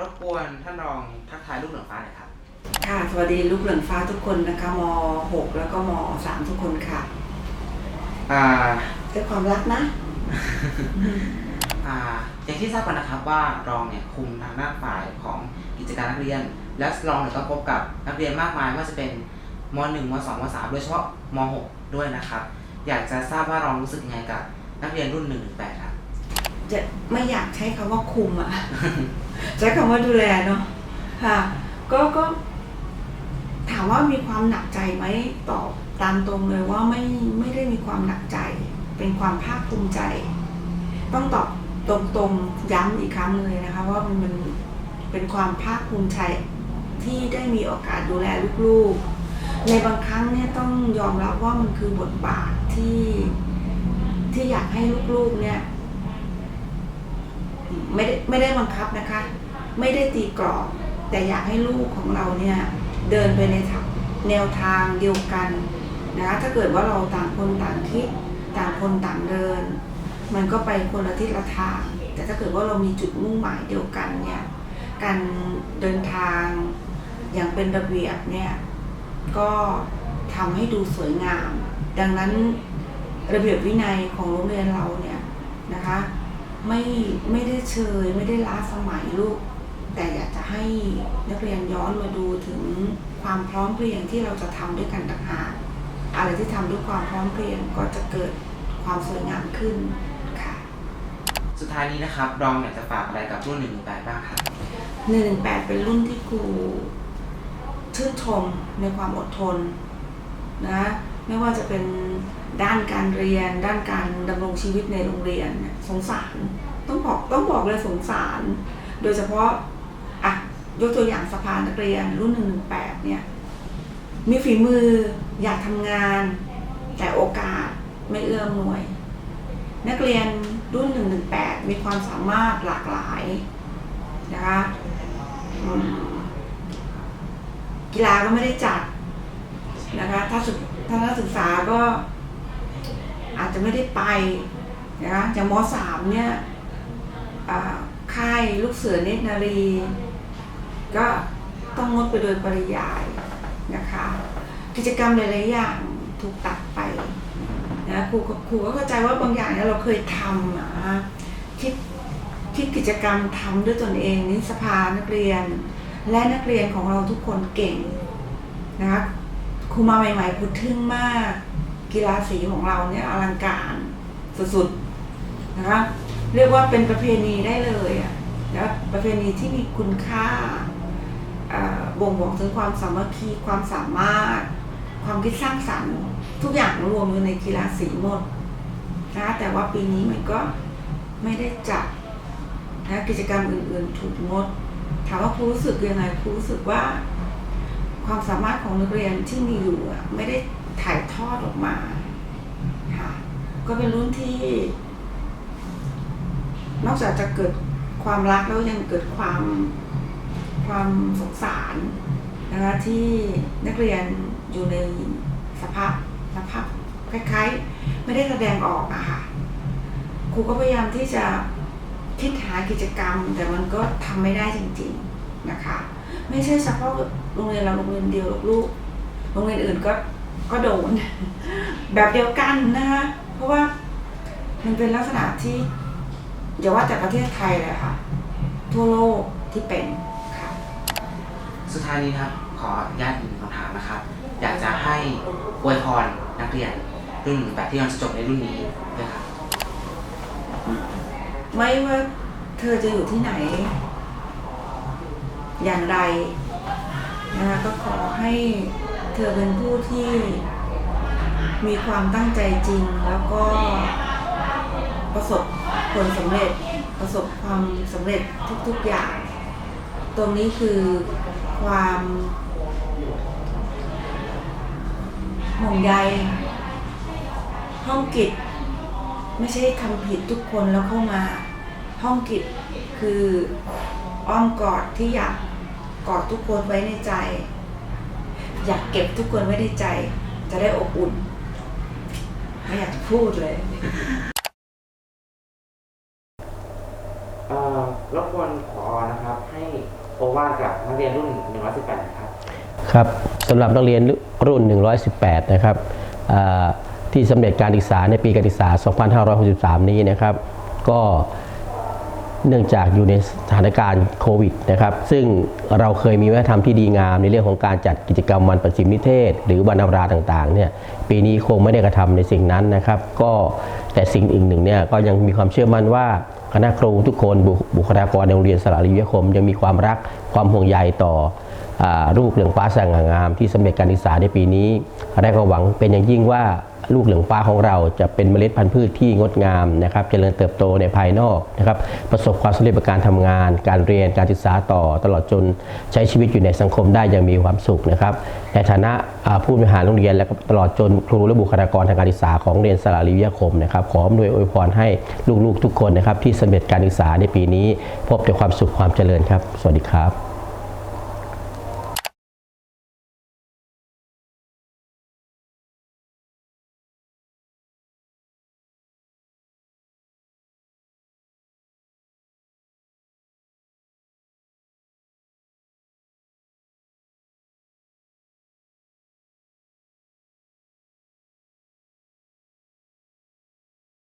รบกวนท่านรองทักทายลูกเหลืองฟ้าหน่อยครับ ค่ะ สวัสดีลูกเหลืองฟ้าทุกคนนะคะม .6 แล้วก็ม .3 ทุกคนค่ะอ่าด้วยความรักนะ อ่าอย่างที่ทราบกันนะครับว่ารองเนี่ยคุมทางด้านฝ่ายของกิจการนักเรียน และรองเนี่ยก็พบกับนักเรียนมากมายไม่ว่าจะเป็นม .1 ม .2 ม .3 โดยเฉพาะม .6 ด้วยนะครับ อยากจะทราบว่ารองรู้สึกยังไงกับนักเรียนรุ่น1ถึง8ครับ จะไม่อยากใช้คำว่าคุมอะใช้คำว่าดูแลเนาะค่ะ ก็ก็ ถามว่ามีความหนักใจไหมตอบตามตรงเลยว่าไม่ไม่ได้มีความหนักใจ เป็นความภาคภูมิใจ ต้องตอบตรงๆย้ำอีกครั้งเลยนะคะ ว่ามันมันเป็นความภาคภูมิใจที่ได้มีโอกาสดูแลลูกๆ ในบางครั้งเนี่ยต้องยอมรับว่ามันคือบทบาทที่ที่อยากให้ลูกๆเนี่ย ไม่ได้ไม่ได้บังคับนะคะ ไม่ได้ตีกรอบ แต่อยากให้ลูกของเราเนี่ยเดินไปในทางแนวทางเดียวกันนะคะถ้าเกิดว่าเราต่างคนต่างคิดต่างคนต่างเดิน มันก็ไปคนละทิศละทาง แต่ถ้าเกิดว่าเรามีจุดมุ่งหมายเดียวกันเนี่ยการเดินทางอย่างเป็นระเบียบเนี่ยก็ทำให้ดูสวยงาม ดังนั้นระเบียบวินัยของโรงเรียนเราเนี่ยนะคะ ไม่ไม่ได้เชยไม่ได้ล้าสมัยลูก แต่อยากจะให้นักเรียนย้อนมาดูถึงความพร้อมเพรียงที่เราจะทำด้วยกันต่างหากอะไรที่ทำด้วยความพร้อมเพรียงก็จะเกิดความสวยงามขึ้นค่ะ สุดท้ายนี้นะครับรองอยากจะฝากอะไรกับรุ่น1ถึง8บ้างครับหนึ่งแปดเป็นรุ่นที่ครูชื่นชมในความอดทนนะ ไม่ว่าจะเป็นด้านการเรียน ด้านการดำรงชีวิตในโรงเรียนเนี่ยสงสารต้องบอกต้องบอกเลยสงสาร โดยเฉพาะอะยกตัวอย่างสภานักเรียนรุ่นหนึ่งแปดเนี่ยมีฝีมืออยากทำงาน แต่โอกาสไม่เอื้อมหน่วย นักเรียนรุ่นหนึ่งหนึ่งแปดมีความสามารถหลากหลายนะคะกีฬาก็ไม่ได้จัด นะคะถ้าศึกถ้านักศึกษาก็อาจจะไม่ได้ไปนะคะอย่างมสามเนี่ยค่ายลูกเสือเนตรนารี ก็ต้องงดไปโดยปริยายนะคะ กิจกรรมหลายๆอย่างถูกตัดไปนะครูครูก็เข้าใจว่าบางอย่างเนี่ยเราเคยทำอะนะคิดคิดกิจกรรมทำด้วยตนเองนี่สภานักเรียน และนักเรียนของเราทุกคนเก่งนะคะ ครูมาใหม่ๆพูดทึ่งมาก กีฬาสีของเราเนี่ยอลังการสุดๆนะคะเรียกว่าเป็นประเพณีได้เลยอะนะประเพณีที่มีคุณค่าบ่งบอกถึงความสามัคคีความสามารถ ความคิดสร้างสรรค์ ทุกอย่างรวมอยู่ในกีฬาสีหมดนะคะแต่ว่าปีนี้มันก็ไม่ได้จัดนะกิจกรรมอื่นๆ ถูกงดถามว่าครูรู้สึกยังไงครูรู้สึกว่า ความสามารถของนักเรียนที่มีอยู่ไม่ได้ถ่ายทอดออกมาค่ะก็เป็นรุ่นที่ นอกจากจะเกิดความรักแล้วยังเกิดความความสงสารนะคะที่นักเรียนอยู่ในสภาพสภาพคล้ายๆ ไม่ได้แสดงออกอะค่ะครูก็พยายามที่จะคิดหากิจกรรม แต่มันก็ทำไม่ได้จริง ๆนะคะ ไม่ใช่เฉพาะโรงเรียนเราโรงเรียนเดียวหรอกลูกโรงเรียนอื่นก็ก็โดน แบบเดียวกันนะคะเพราะว่ามันเป็นลักษณะที่อย่าว่าแต่ประเทศไทยเลยค่ะ ทั่วโลกที่เป็นค่ะสุดท้ายนี้ครับ ขออนุญาตอีกหนึ่งคำถามนะครับ อยากจะให้อวยพรนักเรียนรุ่นแบบที่กำลังจะจบในรุ่นนี้ด้วยครับไม่ว่าเธอจะอยู่ที่ไหน อย่างไรนะคะก็ขอให้เธอเป็นผู้ที่มีความตั้งใจจริง แล้วก็ประสบผลสำเร็จประสบความสำเร็จทุกๆอย่าง ตรงนี้คือความห่วงใยห้องกิจไม่ใช่ทำผิดทุกคนแล้วเข้ามา ห้องกิจคืออ้อมกอดที่อยาก กอดทุกคนไว้ในใจ อยากเก็บทุกคนไว้ในใจ จะได้อบอุ่น ไม่อยากจะพูดเลยเอ่อรบกวนผอนะครับให้ให้โอวาทกับนักเรียนรุ่น 118นะครับครับสำหรับนักเรียนรุ่น 118 นะครับอ่าที่สำเร็จการศึกษาในปีการศึกษา 2563 นี้นะครับ ก็ เนื่องจากอยู่ในสถานการณ์โควิดนะครับ ซึ่งเราเคยมีวัฒนธรรมที่ดีงามในเรื่องของการจัดกิจกรรมวันประสิมนิเทศ หรือวันอาราต่างๆเนี่ยปีนี้คงไม่ได้กระทำในสิ่งนั้นนะครับ ก็แต่สิ่งอื่นหนึ่งเนี่ยก็ยังมีความเชื่อมั่นว่าคณะครูทุกคนบุคลากรในโรงเรียนสระริยคมยังมีความรักความห่วงใยต่อ ลูกเหลืองฟ้าสง่างามที่สำเร็จการศึกษาในปีนี้และก็หวังเป็นอย่างยิ่งว่าลูกเหลืองฟ้าของเราจะเป็นเมล็ดพันธุ์พืชที่งดงามนะครับเจริญเติบโตในภายนอกนะครับ ประสบความสำเร็จในการทำงาน การเรียนการศึกษาต่อตลอดจนใช้ชีวิตอยู่ในสังคมได้อย่างมีความสุขนะครับ ในฐานะผู้บริหารโรงเรียนและตลอดจนครูและบุคลากรทางการศึกษาของโรงเรียนสระรีวิทยาคมนะครับขออำนวยอวยพรให้ลูกๆทุกคนนะครับที่สำเร็จการศึกษาในปีนี้ พบแต่ความสุขความเจริญครับ สวัสดีครับ